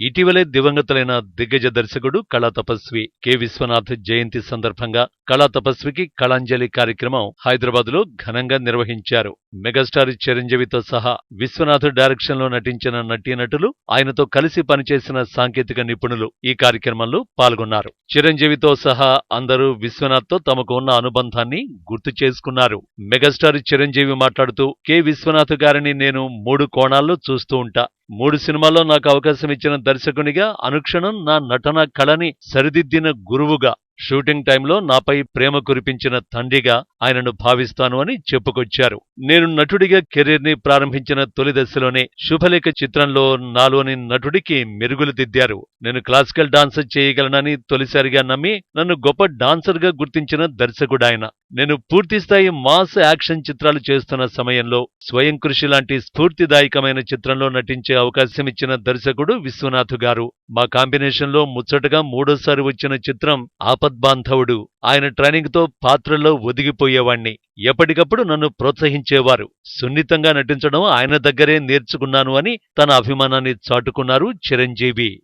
ఇటీవలే దివంగతులైన దిగ్గజ దర్శకుడు కళా తపస్వి కె. విశ్వనాథ్ జయంతి సందర్భంగా కళా తపస్వికి కళాంజలి కార్యక్రమం హైదరాబాద్లో ఘనంగా నిర్వహించారు. మెగాస్టార్ చిరంజీవితో సహా విశ్వనాథ్ డైరెక్షన్లో నటించిన నటీనటులు ఆయనతో కలిసి పనిచేసిన సాంకేతిక నిపుణులు ఈ కార్యక్రమంలో పాల్గొన్నారు. చిరంజీవితో సహా అందరూ విశ్వనాథ్తో తమకు ఉన్న అనుబంధాన్ని గుర్తు చేసుకున్నారు. మెగాస్టార్ చిరంజీవి మాట్లాడుతూ కె. విశ్వనాథ్ గారిని నేను మూడు కోణాల్లో చూస్తూ ఉంటా. మూడు సినిమాల్లో నాకు అవకాశం ఇచ్చిన దర్శకునిగా అనుక్షణం నా నటన కళని సరిదిద్దిన గురువుగా షూటింగ్ టైంలో నాపై ప్రేమ కురిపించిన తండ్రిగా ఆయనను భావిస్తాను అని చెప్పుకొచ్చారు. నేను నటుడిగా కెరీర్ని ప్రారంభించిన తొలి దశలోనే శుభలేఖ చిత్రంలో నాలోని నటుడికి మెరుగులు దిద్దారు. నేను క్లాసికల్ డాన్స్ చేయగలనని తొలిసారిగా నమ్మి నన్ను గొప్ప డాన్సర్గా గుర్తించిన దర్శకుడాయన. నేను పూర్తిస్థాయి మాస్ యాక్షన్ చిత్రాలు చేస్తున్న సమయంలో స్వయం కృషి లాంటి స్ఫూర్తిదాయకమైన చిత్రంలో నటించే అవకాశం ఇచ్చిన దర్శకుడు విశ్వనాథ్ గారు. మా కాంబినేషన్లో ముచ్చటగా మూడోసారి వచ్చిన చిత్రం ఆపద్బాంధవుడు ఆయన ట్రైనింగ్తో పాత్రలో ఒదిగిపోయేవాణ్ణి. ఎప్పటికప్పుడు నన్ను ప్రోత్సహించేవారు. సున్నితంగా నటించడం ఆయన దగ్గరే నేర్చుకున్నాను అని తన అభిమానాన్ని చాటుకున్నారు చిరంజీవి.